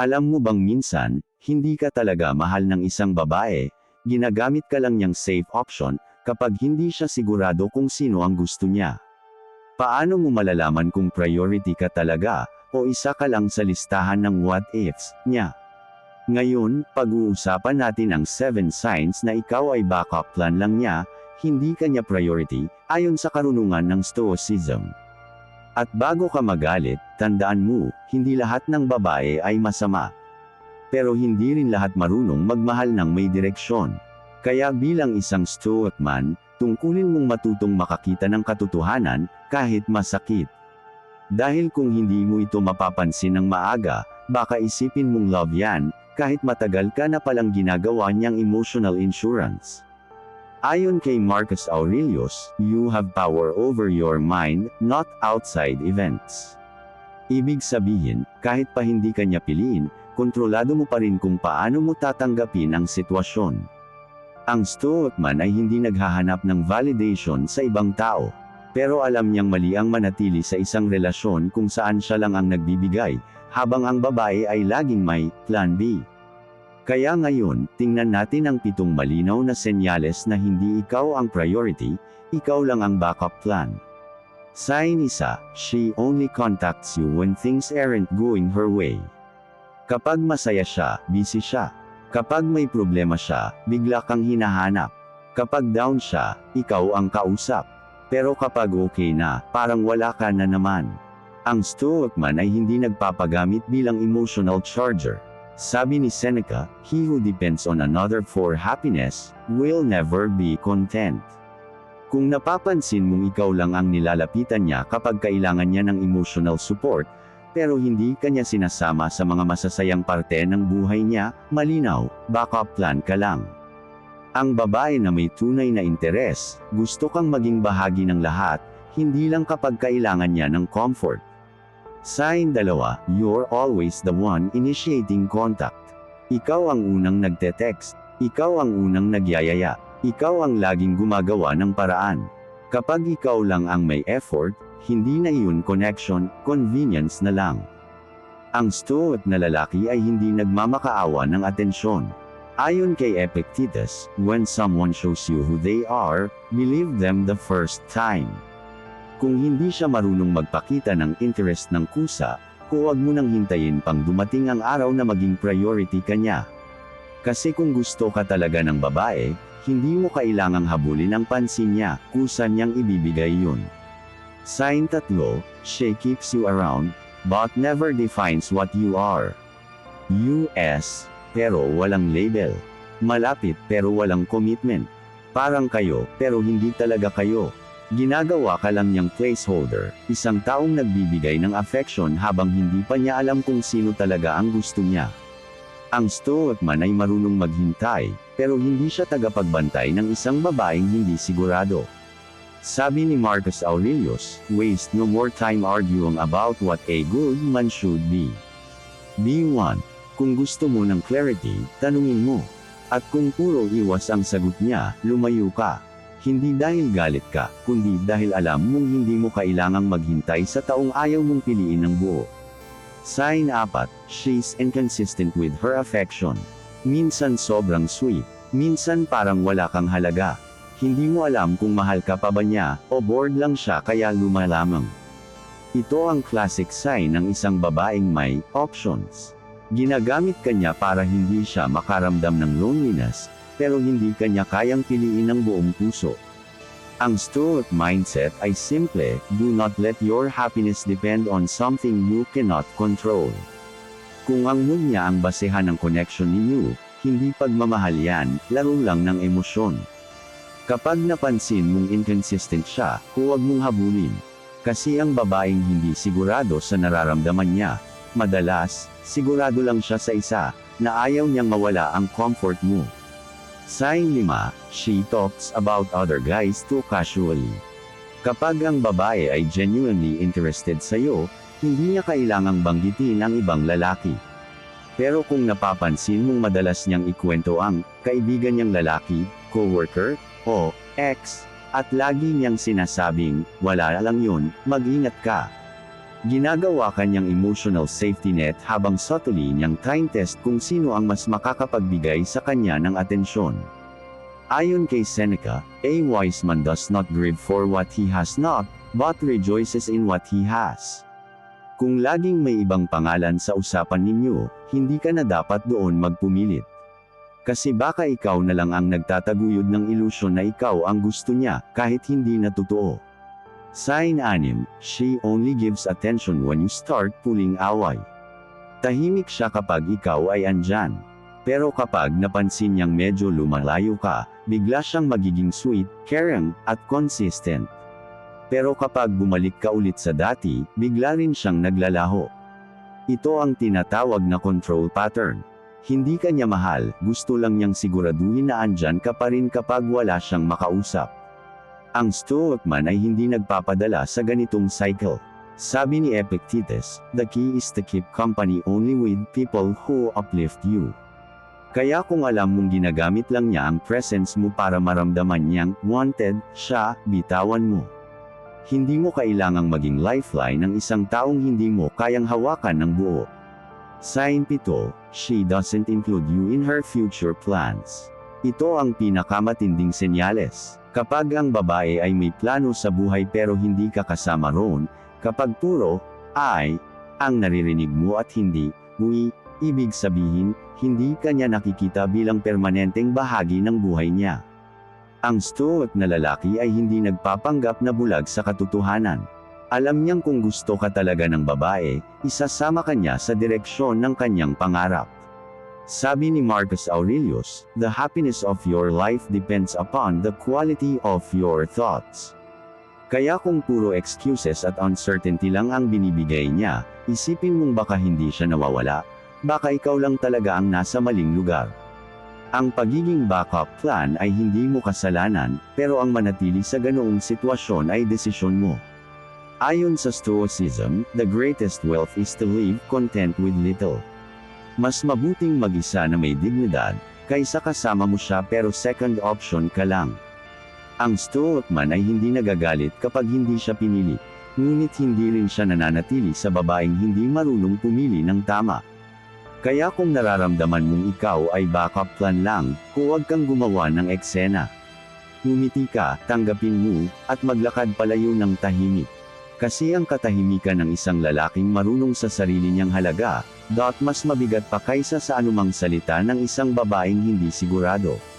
Alam mo bang minsan, hindi ka talaga mahal ng isang babae, ginagamit ka lang niyang safe option, kapag hindi siya sigurado kung sino ang gusto niya. Paano mo malalaman kung priority ka talaga, o isa ka lang sa listahan ng what ifs niya? Ngayon, pag-uusapan natin ang 7 signs na ikaw ay backup plan lang niya, hindi ka niya priority, ayon sa karunungan ng Stoicism. At bago ka magalit, tandaan mo, hindi lahat ng babae ay masama. Pero hindi rin lahat marunong magmahal ng may direksyon. Kaya bilang isang stoic man, tungkulin mong matutong makakita ng katotohanan, kahit masakit. Dahil kung hindi mo ito mapapansin ng maaga, baka isipin mong love yan, kahit matagal ka na palang ginagawa niyang emotional insurance. Ayon kay Marcus Aurelius, you have power over your mind, not outside events. Ibig sabihin, kahit pa hindi ka niya piliin, kontrolado mo pa rin kung paano mo tatanggapin ang sitwasyon. Ang stoic man ay hindi naghahanap ng validation sa ibang tao. Pero alam niyang mali ang manatili sa isang relasyon kung saan siya lang ang nagbibigay, habang ang babae ay laging may plan B. Kaya ngayon, tingnan natin ang pitong malinaw na senyales na hindi ikaw ang priority, ikaw lang ang backup plan. Sign isa, she only contacts you when things aren't going her way. Kapag masaya siya, busy siya. Kapag may problema siya, bigla kang hinahanap. Kapag down siya, ikaw ang kausap. Pero kapag okay na, parang wala ka na naman. Ang stoic man ay hindi nagpapagamit bilang emotional charger. Sabi ni Seneca, he who depends on another for happiness, will never be content. Kung napapansin mong ikaw lang ang nilalapitan niya kapag kailangan niya ng emotional support, pero hindi kanya sinasama sa mga masasayang parte ng buhay niya, malinaw, backup plan ka lang. Ang babae na may tunay na interes, gusto kang maging bahagi ng lahat, hindi lang kapag kailangan niya ng comfort. Sign dalawa, you're always the one initiating contact. Ikaw ang unang nagte-text, ikaw ang unang nagyayaya, ikaw ang laging gumagawa ng paraan. Kapag ikaw lang ang may effort, hindi na iyon connection, convenience na lang. Ang stoic na lalaki ay hindi nagmamakaawa ng atensyon. Ayon kay Epictetus, when someone shows you who they are, believe them the first time. Kung hindi siya marunong magpakita ng interest ng kusa, huwag mo nang hintayin pang dumating ang araw na maging priority ka niya. Kasi kung gusto ka talaga ng babae, hindi mo kailangang habulin ang pansin niya, kusa niyang ibibigay yun. Sign tatlo, she keeps you around, but never defines what you are. US, pero walang label. Malapit pero walang commitment. Parang kayo, pero hindi talaga kayo. Ginagawa ka lang niyang placeholder, isang taong nagbibigay ng affection habang hindi pa niya alam kung sino talaga ang gusto niya. Ang stoic man ay marunong maghintay, pero hindi siya tagapagbantay ng isang babaeng hindi sigurado. Sabi ni Marcus Aurelius, waste no more time arguing about what a good man should be. Be one. Kung gusto mo ng clarity, tanungin mo. At kung puro iwas ang sagot niya, lumayo ka. Hindi dahil galit ka, kundi dahil alam mong hindi mo kailangang maghintay sa taong ayaw mong piliin ng buo. Sign 4, she's inconsistent with her affection. Minsan sobrang sweet, minsan parang wala kang halaga. Hindi mo alam kung mahal ka pa ba niya, o bored lang siya kaya lumalamang. Ito ang classic sign ng isang babaeng may options. Ginagamit kanya para hindi siya makaramdam ng loneliness, pero hindi kanya kayang piliin ng buong puso. Ang stoic mindset ay simple, do not let your happiness depend on something you cannot control. Kung ang mood niya ang basehan ng connection ninyo, hindi pagmamahal yan, laro lang ng emosyon. Kapag napansin mong inconsistent siya, huwag mong habulin. Kasi ang babaeng hindi sigurado sa nararamdaman niya, madalas, sigurado lang siya sa isa, na ayaw niyang mawala ang comfort mo. Sign 5, she talks about other guys too casually. Kapag ang babae ay genuinely interested sa iyo, hindi niya kailangang banggitin ang ibang lalaki. Pero kung napapansin mong madalas niyang ikwento ang kaibigan niyang lalaki, coworker, o ex, at lagi niyang sinasabing, wala lang yun, mag-ingat ka. Ginagawa kanyang emotional safety net habang subtly niyang time test kung sino ang mas makakapagbigay sa kanya ng atensyon. Ayon kay Seneca, a wise man does not grieve for what he has not, but rejoices in what he has. Kung laging may ibang pangalan sa usapan ninyo, hindi ka na dapat doon magpumilit. Kasi baka ikaw na lang ang nagtataguyod ng ilusyon na ikaw ang gusto niya, kahit hindi na totoo. Sign 6, she only gives attention when you start pulling away. Tahimik siya kapag ikaw ay andyan. Pero kapag napansin niyang medyo lumalayo ka, bigla siyang magiging sweet, caring, at consistent. Pero kapag bumalik ka ulit sa dati, bigla rin siyang naglalaho. Ito ang tinatawag na control pattern. Hindi ka niya mahal, gusto lang niyang siguraduhin na andyan ka pa rin kapag wala siyang makausap. Ang Stoic man ay hindi nagpapadala sa ganitong cycle. Sabi ni Epictetus, the key is to keep company only with people who uplift you. Kaya kung alam mong ginagamit lang niya ang presence mo para maramdaman niyang wanted siya, bitawan mo. Hindi mo kailangang maging lifeline ng isang taong hindi mo kayang hawakan ng buo. Sign 7, she doesn't include you in her future plans. Ito ang pinakamatinding senyales. Kapag ang babae ay may plano sa buhay pero hindi ka kasama roon, kapag puro, ay, ang naririnig mo at hindi, we, ibig sabihin, hindi ka niya nakikita bilang permanenteng bahagi ng buhay niya. Ang stoic na lalaki ay hindi nagpapanggap na bulag sa katotohanan. Alam niyang kung gusto ka talaga ng babae, isasama ka niya sa direksyon ng kanyang pangarap. Sabi ni Marcus Aurelius, the happiness of your life depends upon the quality of your thoughts. Kaya kung puro excuses at uncertainty lang ang binibigay niya, isipin mong baka hindi siya nawawala, baka ikaw lang talaga ang nasa maling lugar. Ang pagiging backup plan ay hindi mo kasalanan, pero ang manatili sa ganoong sitwasyon ay desisyon mo. Ayon sa Stoicism, the greatest wealth is to live content with little. Mas mabuting mag-isa na may dignidad, kaysa kasama mo siya pero second option ka lang. Ang Stoic man ay hindi nagagalit kapag hindi siya pinili, ngunit hindi rin siya nananatili sa babaeng hindi marunong pumili ng tama. Kaya kung nararamdaman mong ikaw ay backup plan lang, huwag kang gumawa ng eksena. Humiti ka, tanggapin mo, at maglakad palayo ng tahimik. Kasi ang katahimikan ng isang lalaking marunong sa sarili niyang halaga, dot mas mabigat pa kaysa sa anumang salita ng isang babaeng hindi sigurado.